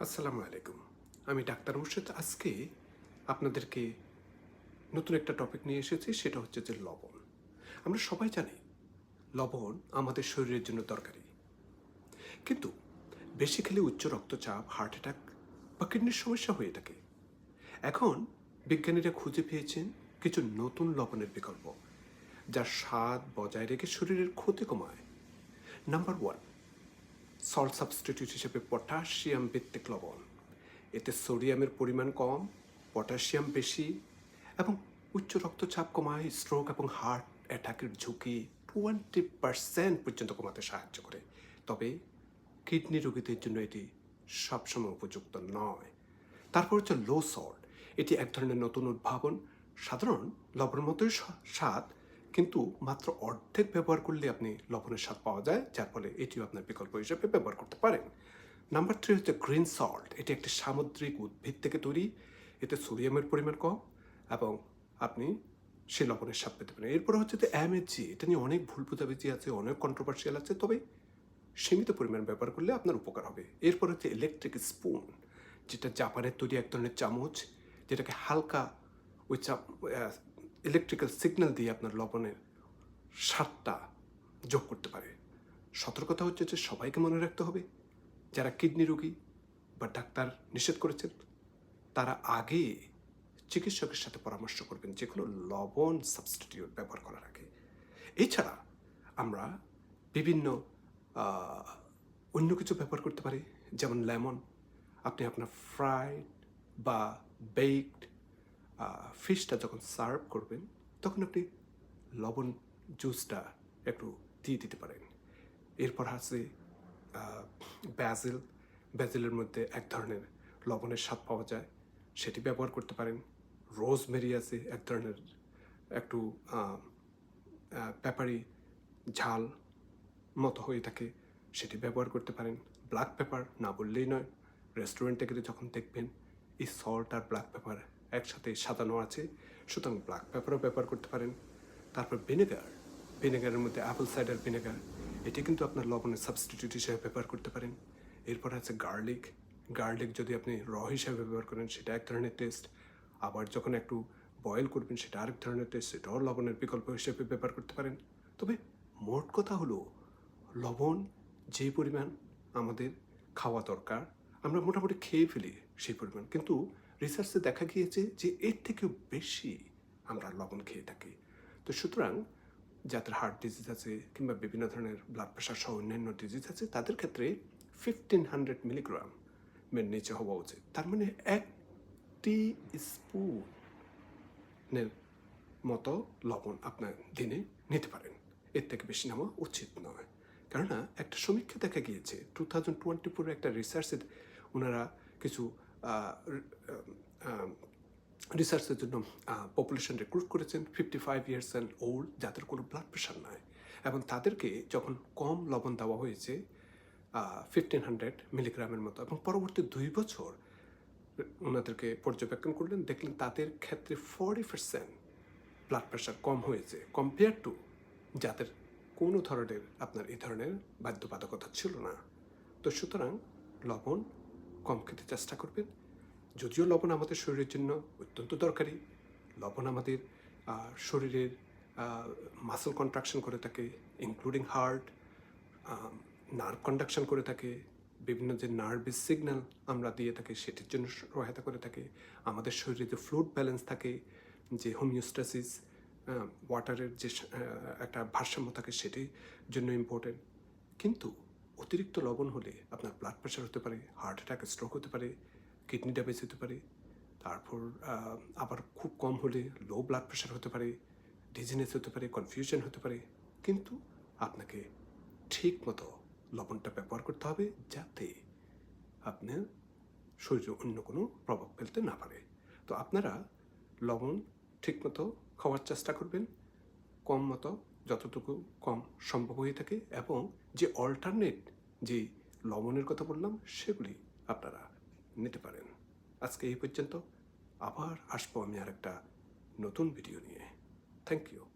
আসসালামু আলাইকুম। আমি ডাক্তার মুর্শেদ। আজকে আপনাদেরকে নতুন একটা টপিক নিয়ে এসেছি, সেটা হচ্ছে যে লবণ। আমরা সবাই জানি, লবণ আমাদের শরীরের জন্য দরকারি। কিন্তু বেশি খেলে উচ্চ রক্তচাপ হার্ট অ্যাটাক বা কিডনির সমস্যা হয়ে থাকে। এখন বিজ্ঞানীরা খুঁজে পেয়েছেন কিছু নতুন লবণের বিকল্প, যার স্বাদ বজায় রেখে শরীরের ক্ষতি কমায়। নাম্বার ওয়ান সল্ট সাবস্টিটিউট হিসেবে পটাশিয়াম ভিত্তিক লবণ। এতে সোডিয়ামের পরিমাণ কম পটাশিয়াম বেশি এবং উচ্চ রক্তচাপ কমায় স্ট্রোক এবং হার্ট অ্যাটাকের ঝুঁকি টোয়েন্টি পার্সেন্ট পর্যন্ত কমাতে সাহায্য করে। তবে কিডনি রোগীদের জন্য এটি সবসময় উপযুক্ত নয়। তারপর হচ্ছে লো সল্ট এটি এক ধরনের নতুন উদ্ভাবন। সাধারণ লবণের মতোই স্বাদ কিন্তু মাত্র অর্ধেক ব্যবহার করলে আপনি লবণের স্বাদ পাওয়া যায়, যার ফলে এটিও আপনার বিকল্প হিসেবে ব্যবহার করতে পারেন। নাম্বার থ্রি হচ্ছে গ্রিন সল্ট এটি একটি সামুদ্রিক উদ্ভিদ থেকে তৈরি। এতে সোডিয়ামের পরিমাণ কম এবং আপনি সে লবণের স্বাদ পেতে পারেন। এরপর হচ্ছে যে এমএসজি এটা নিয়ে অনেক ভুল বোঝাবুঝি আছে, অনেক কন্ট্রোভার্সিয়াল আছে, তবে সীমিত পরিমাণ ব্যবহার করলে আপনার উপকার হবে। এরপর হচ্ছে ইলেকট্রিক স্পুন যেটা জাপানের তৈরি এক ধরনের চামচ, যেটাকে হালকা ওই চাপ ইলেকট্রিক্যাল সিগন্যাল দিয়ে আপনার লবণের স্বাদটা যোগ করতে পারে। সতর্কতা হচ্ছে যে সবাইকে মনে রাখতে হবে, যারা কিডনি রোগী বা ডাক্তার নিষেধ করেছেন, তারা আগে চিকিৎসকের সাথে পরামর্শ করবেন, যে কোনো লবণ সাবস্টিটিউট ব্যবহার করার আগে। এছাড়া আমরা বিভিন্ন অন্য কিছু ব্যবহার করতে পারি, যেমন লেমন। আপনি আপনার ফ্রাইড বা বেকড ফিশটা যখন সার্ভ করবেন, তখন আপনি লবণ জুসটা একটু দিয়ে দিতে পারেন। এরপর আছে ব্যাজেল ব্যাজেলের মধ্যে এক ধরনের লবণের স্বাদ পাওয়া যায়, সেটি ব্যবহার করতে পারেন। রোজমেরি আছে এক ধরনের, একটু পেপারি ঝাল মতো হয়ে থাকে, সেটি ব্যবহার করতে পারেন। ব্ল্যাক পেপার না বললেই নয় রেস্টুরেন্টে গেলে যখন দেখবেন, এই সল্ট আর ব্ল্যাক পেপার একসাথে সাজানো আছে। সুতরাং ব্ল্যাক পেপারও ব্যবহার করতে পারেন। তারপর ভিনেগার ভিনেগারের মধ্যে অ্যাপেল সাইডার ভিনেগার এটি কিন্তু আপনার লবণের সাবস্টিটিউট হিসেবে ব্যবহার করতে পারেন। এরপর আছে গার্লিক গার্লিক যদি আপনি র হিসাবে ব্যবহার করেন, সেটা এক ধরনের টেস্ট আবার যখন একটু বয়েল করবেন, সেটা আরেক ধরনের টেস্ট সেটাও লবণের বিকল্প হিসেবে ব্যবহার করতে পারেন। তবে মোট কথা হলো, লবণ যে পরিমাণ আমাদের খাওয়া দরকার আমরা মোটামুটি খেয়ে ফেলি সেই পরিমাণ। কিন্তু রিসার্চে দেখা গিয়েছে যে এর থেকেও বেশি আমরা লবণ খেয়ে থাকি। তো সুতরাং যাদের হার্ট ডিজিজ আছে কিংবা বিভিন্ন ধরনের ব্লাড প্রেশার সহ অন্যান্য ডিজিজ আছে, তাদের ক্ষেত্রে ফিফটিন হান্ড্রেড মিলিগ্রাম নিচে হওয়া উচিত। তার মানে একটি স্পুনের মতো লবণ আপনার দিনে নিতে পারেন। এর থেকে বেশি নেওয়া উচিত নয়। কেননা একটা সমীক্ষা দেখা গিয়েছে টু থাউজেন্ড টোয়েন্টি ফোরে একটা রিসার্চে ওনারা কিছু রিসার্চের জন্য পপুলেশন রিক্রুট করেছেন fifty five years and old যাদের কোনো ব্লাড প্রেশার নাই। এবং তাদেরকে যখন কম লবণ দেওয়া হয়েছে ফিফটিন হান্ড্রেড মিলিগ্রামের মতো। এবং পরবর্তী দুই বছর ওনাদেরকে পর্যবেক্ষণ করলেন, দেখলেন তাদের ক্ষেত্রে ফর্টি পার্সেন্ট ব্লাড প্রেশার কম হয়েছে কম্পেয়ার টু যাদের কোনো ধরনের আপনার এই ধরনের বাধ্যবাধকতা ছিল না। তো সুতরাং লবণ কম খেতে চেষ্টা করবেন। যদিও লবণ আমাদের শরীরের জন্য অত্যন্ত দরকারি। লবণ আমাদের শরীরের মাসল কন্ট্রাকশন করে থাকে ইনক্লুডিং হার্ট নার্ভ কন্ডাকশন করে থাকে। বিভিন্ন যে নার্ভের সিগন্যাল আমরা দিয়ে থাকি, সেটির জন্য সহায়তা করে থাকে। আমাদের শরীরে যে ফ্লুড ব্যালেন্স থাকে, যে হোমিওস্টাসিস ওয়াটারের যে একটা ভারসাম্য থাকে সেটির জন্য ইম্পর্টেন্ট কিন্তু অতিরিক্ত লবণ হলে আপনার ব্লাড প্রেশার হতে পারে হার্ট অ্যাটাক স্ট্রোক হতে পারে কিডনি ড্যামেজ হতে পারে। তারপর আবার খুব কম হলে লো ব্লাড প্রেশার হতে পারে ডিজিনেস হতে পারে কনফিউশন হতে পারে। কিন্তু আপনাকে ঠিক মতো লবণটা ব্যবহার করতে হবে যাতে আপনার শরীরে অন্য কোনো প্রভাব ফেলতে না পারে। তো আপনারা লবণ ঠিকমতো খাওয়ার চেষ্টা করবেন। কম মতো, যতটুকু কম সম্ভব হয়ে থাকে এবং যে অল্টারনেট যে লবণের কথা বললাম, সেগুলি আপনারা নিতে পারেন। আজকে এই পর্যন্ত। আবার আসব আমি আর একটা নতুন ভিডিও নিয়ে। Thank you